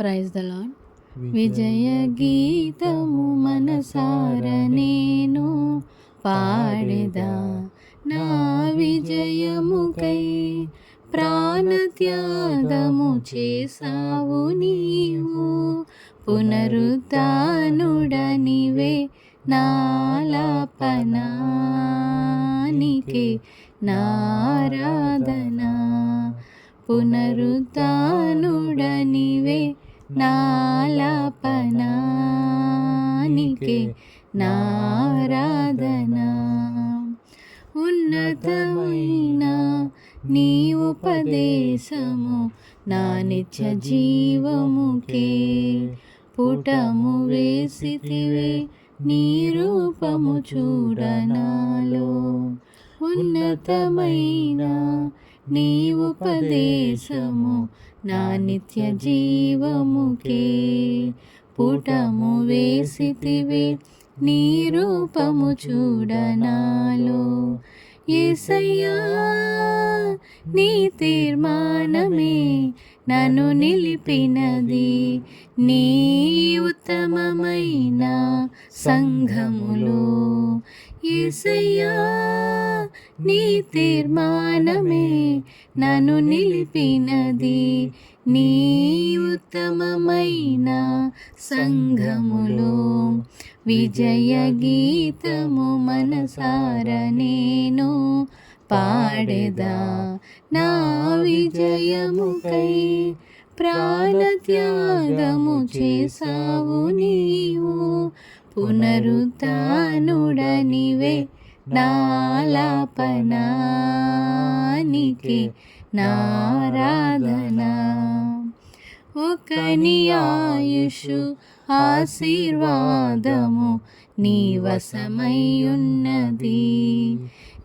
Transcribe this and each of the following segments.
Praise the lord విజయ గీతము మనసార నేను పాడెదా నా విజయముకై ప్రాణత్యాగము చేసావు నీవు. పునరుద్ధానుడనివే నాలపనానికి నారాధన. పునరుద్ధానుడనివే నాలపనానికి నారాధన. ఉన్నతమైన నీ ఉపదేశము నా నిత్య జీవముకే. పుటము వేసితివే నీ రూపము చూడనాలో. ఉన్నతమైన నీ ఉపదేశము నా నిత్య జీవముకే పుటము వేసితివే నీ రూపము చూడనాలో. ఏసయ్యా నీ తీర్మానమే నన్ను నిలిపినది. నీ ఉత్తమమైన సంఘములో. ఏసయ్యా నీ తీర్మానమే నన్ను నిలిపినది. నీ ఉత్తమమైన సంఘములో విజయ గీతము మనసార నేను పాడెదా. నా విజయముకై ప్రాణత్యాగము చేసావు నీవు. పునరుతానుడనివే నాలాపనానికి నారాధన. ఒకని ఆయుషు ఆశీర్వాదము నీ వశమయ్యున్నది.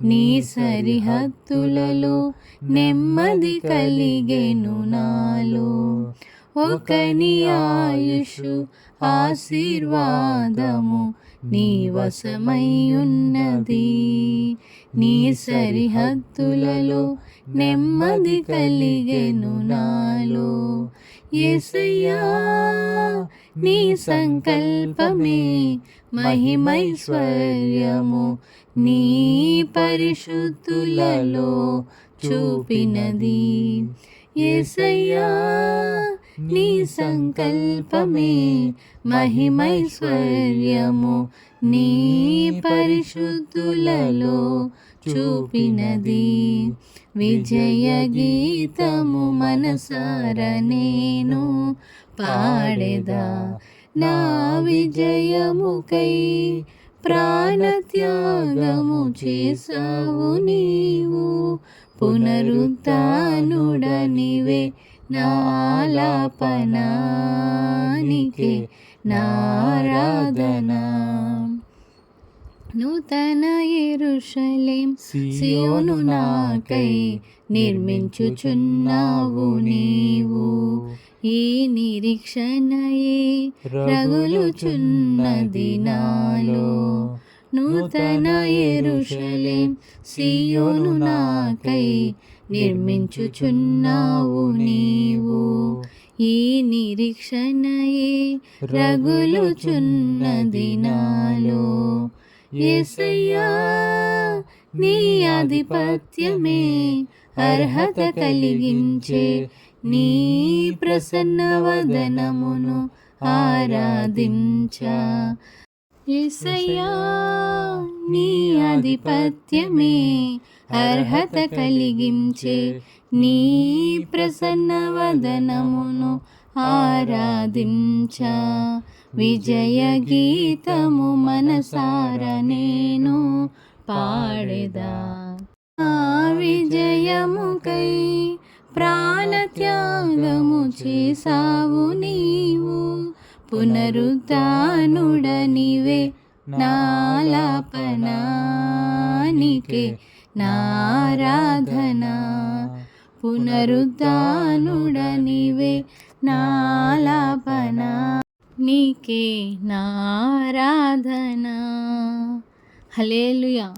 నీ సరిహద్దులలో నెమ్మది కలిగెను నాలో. ఒకని ఆయుషు ఆశీర్వాదము నీ వశమయ్యున్నది నీ సరిహద్దులలో నెమ్మది కలిగెను నాలో. ఎసయ్యా నీ సంకల్పమే మహిమైశ్వర్యము. నీ పరిశుద్ధులలో చూపినది. ఎసయ్యా నీ సంకల్పమే మహిమైశ్వర్యము. నీ పరిశుద్ధులలో చూపినది. విజయ గీతము మనసార నేను పాడెదా. నా విజయముకై ప్రాణత్యాగము చేసావు నీవు. పునరుద్ధానుడనివే నాలాపనానికి నారాధన. నూతన ఎరుషలేం సియోను నాకై నిర్మించుచున్నావు నీవు. ఈ నిరీక్షణయే రగులుచున్నది నాలో నూతన ఎరుషలేం సియోను నాకై నిర్మించుచున్నావు నీవు. ఈ నిరీక్షణయే రగులుచున్నది నాలో ఎసయ్యా నీ ఆధిపత్యమే అర్హత కలిగించే నీ ప్రసన్న వదనమును ఆరాధించ. ఎసయ్యా నీ ఆధిపత్యమే అర్హత కలిగించే నీ ప్రసన్న వదనమును ఆరాధించ. విజయ గీతము మనసార నేను పాడెదా. ఆ విజయముకై ప్రాణత్యాగము చేసావు నీవు. పునరుతానుడనివే నాలాపనానికే నారాధనా. పునరుద్ధానుడనివే నాలాపనా నీకే నారాధనా. హలేలుయా